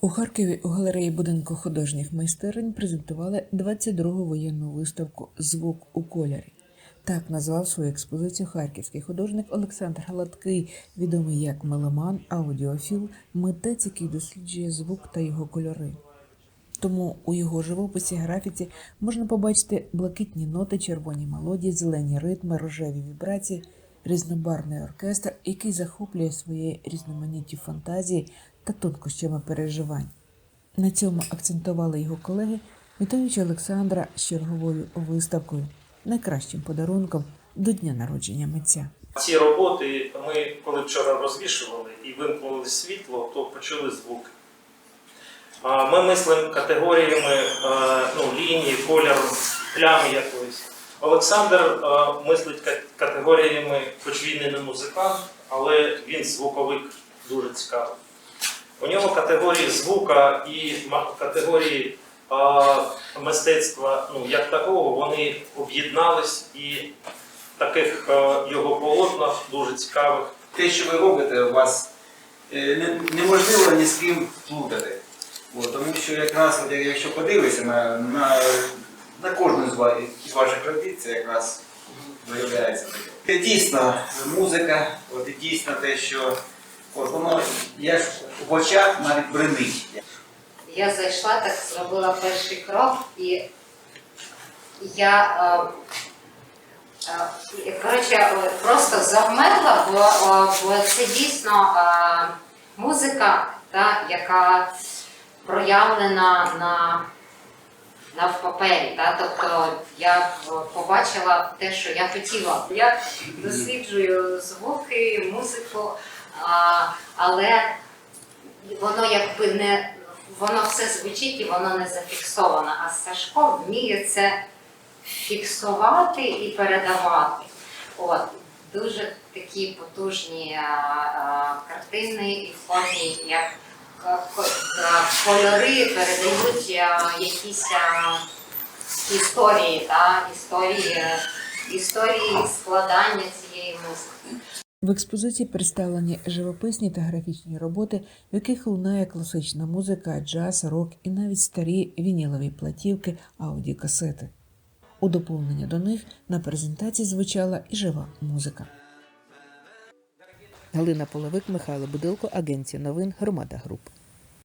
У Харкові у галереї будинку художніх майстерень презентували 22-гу воєнну виставку Звук у кольорі. Так назвав свою експозицію харківський художник Олександр Галаткий, відомий як меломан, аудіофіл, митець, який досліджує звук та його кольори. Тому у його живописі графіці можна побачити блакитні ноти, червоні мелодії, зелені ритми, рожеві вібрації, різнобарний оркестр, який захоплює своєю різноманіттю фантазії та тонкощами переживань. На цьому акцентували його колеги, вітаючи Олександра з черговою виставкою, найкращим подарунком до дня народження митця. Ці роботи ми, коли вчора розвішували і вимкнули світло, то почули звук. Ми мислимо категоріями ну, лінії, кольору, плями якоїсь. Олександр мислить категоріями, хоч він і не музикант, але він звуковик дуже цікавий. У нього категорії звука і категорії е, мистецтва ну, як такого, вони об'єднались і в таких е, його полотнах дуже цікавих те, що ви робите, у вас е, не- неможливо ні з ким плутати. От, тому що якраз, якщо подивитися на, на, на кожну з ваших робіт, це якраз виявляється таке. Дійсно музика, от, і дійсно те, що от, воно я ж в очах навіть бренить. Я зайшла, так зробила перший крок і я е, е, коротше, е, просто завмерла, бо, е, бо це дійсно е, музика, та, яка проявлена на, на в папері. Та, тобто я е, побачила те, що я хотіла. Я досліджую звуки, музику, а, але воно якби не воно все звучить і воно не зафіксовано. А Сашко вміє це фіксувати і передавати. От дуже такі потужні а, а, картини і формі, як кольори передають якісь історії, та, історії, історії складання цієї музики. В експозиції представлені живописні та графічні роботи, в яких лунає класична музика, джаз, рок і навіть старі вінілові платівки, аудіокасети. У доповнення до них на презентації звучала і жива музика. Галина Половик, Михайло Будилко, Агенція новин Громада Груп.